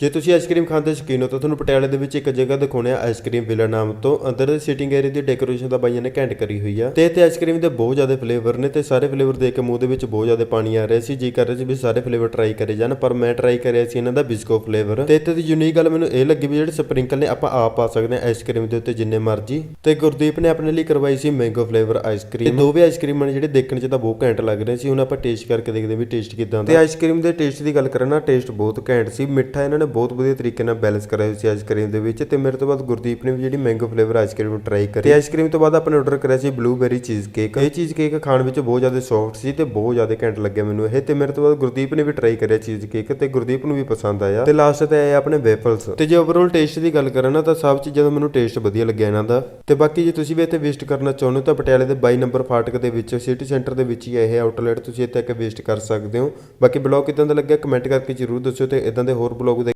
ਜੇ ਤੁਸੀਂ ਆਈਸਕ੍ਰੀਮ ਖਾਣ ਦੇ ਸ਼ੌਕੀਨ ਹੋ, ਤਾਂ ਤੁਹਾਨੂੰ ਪਟਿਆਲੇ ਦੇ ਵਿੱਚ ਇੱਕ ਜਗ੍ਹਾ ਦਿਖਾਉਣੇ ਆ ਆਈਸਕ੍ਰੀਮ ਵਿਲਾ ਨਾਮ ਤੋਂ। ਅੰਦਰ ਦੇ ਸਿਟਿੰਗ ਏਰੀਆ ਦੀ ਡੈਕੋਰੇਸ਼ਨ ਦਾ ਬਾਈਆਂ ਨੇ ਘੈਂਟ ਕਰੀ ਹੋਈ ਆ। ਤੇ ਇੱਥੇ ਆਈਸਕ੍ਰੀਮ ਦੇ ਬਹੁਤ ਜ਼ਿਆਦਾ ਫਲੇਵਰ ਨੇ ਤੇ ਸਾਰੇ ਫਲੇਵਰ ਦੇਖ ਕੇ ਮੂੰਹ ਦੇ ਵਿੱਚ ਬਹੁਤ ਜ਼ਿਆਦਾ ਪਾਣੀ ਆ ਰਿਹਾ ਸੀ। ਜੀ ਕਰ ਰਿਹਾ ਸੀ ਵੀ ਸਾਰੇ ਫਲੇਵਰ ਟਰਾਈ ਕਰੇ ਜਾਣ, ਪਰ ਮੈਂ ਟਰਾਈ ਕਰਿਆ ਸੀ ਇਹਨਾਂ ਦਾ ਬਿਸਕੋ ਫਲੇਵਰ ਤੇ ਇੱਥੇ ਦੀ ਯੂਨੀਕ ਗੱਲ ਮੈਨੂੰ ਇਹ ਲੱਗੀ ਵੀ ਜਿਹੜੇ ਸਪ੍ਰਿੰਕਲ ਨੇ, ਆਪਾਂ ਆਪ ਪਾ ਸਕਦੇ ਹਾਂ ਆਈਸਕ੍ਰੀਮ ਦੇ ਉੱਤੇ ਜਿੰਨੇ ਮਰਜ਼ੀ। ਤੇ ਗੁਰਦੀਪ ਨੇ ਆਪਣੇ ਲਈ ਕਰਵਾਈ ਸੀ ਮੈਂਗੋ ਫਲੇਵਰ ਆਈਸਕ੍ਰੀਮ ਦੋ ਵੀ ਆਈਸਕ੍ਰੀਮਾਂ ਨੇ ਜਿਹੜੇ ਦੇਖਣ 'ਚ ਤਾਂ ਬਹੁਤ ਘੈਂਟ ਲੱਗ ਰਹੇ ਸੀ। ਹੁਣ ਆਪਾਂ ਟੇਸਟ ਕਰਕੇ ਦੇਖਦੇ ਵੀ ਟੇਸਟ ਕਿਦਾਂ ਦਾ। ਤੇ ਆਈਸਕ੍ਰੀਮ ਦੇ ਟੇਸਟ ਦੀ ਗੱਲ ਕਰਾਂ ਨਾ ਟੇਸਟ ਬਹੁਤ ਘੈਂਟ ਸੀ। ਮਿੱਠਾ ਇਹਨਾਂ ਨੇ ਬਹੁਤ ਵਧੀਆ ਤਰੀਕੇ ਨਾਲ ਬੈਲੈਂਸ ਕਰਿਆ ਹੋਇਆ ਸੀ ਆਈਸਕ੍ਰੀਮ ਦੇ ਵਿੱਚ ਤੇ ਮੇਰੇ ਤੋਂ ਬਾਅਦ ਗੁਰਦੀਪ ਨੇ ਵੀ ਜਿਹੜੀ ਮੈਂਗੋ ਫਲੇਵਰ ਆਈਸਕ੍ਰੀਮ ਟਰਾਈ ਕਰੀ। ਤੇ ਆਈਸਕ੍ਰੀਮ ਤੋਂ ਬਾਅਦ ਆਪਾਂ ਆਰਡਰ ਕਰਿਆ ਸੀ ਬਲੂਬੈਰੀ ਚੀਜ਼ ਕੇਕ ਇਹ ਚੀਜ਼ ਕੇਕ ਖਾਣ ਵਿੱਚ ਬਹੁਤ ਜ਼ਿਆਦਾ ਸੌਫਟ ਸੀ ਤੇ ਬਹੁਤ ਜ਼ਿਆਦਾ ਘੈਂਟ ਲੱਗਿਆ ਮੈਨੂੰ ਇਹ ਤੇ ਮੇਰੇ ਤੋਂ ਬਾਅਦ ਗੁਰਦੀਪ ਨੇ ਵੀ ਟਰਾਈ ਕਰਿਆ ਚੀਜ਼ ਕੇਕ ਤੇ ਗੁਰਦੀਪ ਨੂੰ ਵੀ ਪਸੰਦ ਆਇਆ। ਤੇ ਲਾਸਟ ਤੇ ਆਏ ਆਪਣੇ ਵੇਫਲਸ ਤੇ ਜੇ ਓਵਰਆਲ ਟੇਸਟ ਦੀ ਗੱਲ ਕਰਾਂ ਨਾ ਤਾਂ ਸਭ ਚੀਜ਼ਾਂ ਦਾ ਮੈਨੂੰ ਟੇਸਟ ਵਧੀਆ ਲੱਗਿਆ ਇਹਨਾਂ ਦਾ। ਤੇ ਬਾਕੀ ਜੇ ਤੁਸੀਂ ਵੀ ਇੱਥੇ ਵਿਜ਼ਿਟ ਕਰਨਾ ਚਾਹੁੰਦੇ ਹੋ ਤਾਂ ਪਟਿਆਲੇ ਦੇ 22 ਨੰਬਰ ਫਾਟਕ ਦੇ ਵਿੱਚ ਸਿਟੀ ਸੈਂਟਰ ਦੇ ਵਿੱਚ ਹੀ ਇਹ ਆਊਟਲੈਟ ਤੁਸੀਂ ਇੱਥੇ ਆ ਕੇ ਵਿਜ਼ਿਟ ਕਰ ਸਕਦੇ ਹੋ। ਬਾਕੀ ਬਲੌਗ ਕਿਦਾਂ ਦਾ ਲੱਗਿਆ ਕਮੈਂਟ ਕਰਕੇ ਜਰੂਰ ਦੱਸਿਓ ਤੇ ਇਦਾਂ ਦੇ ਹੋਰ ਬਲੌਗ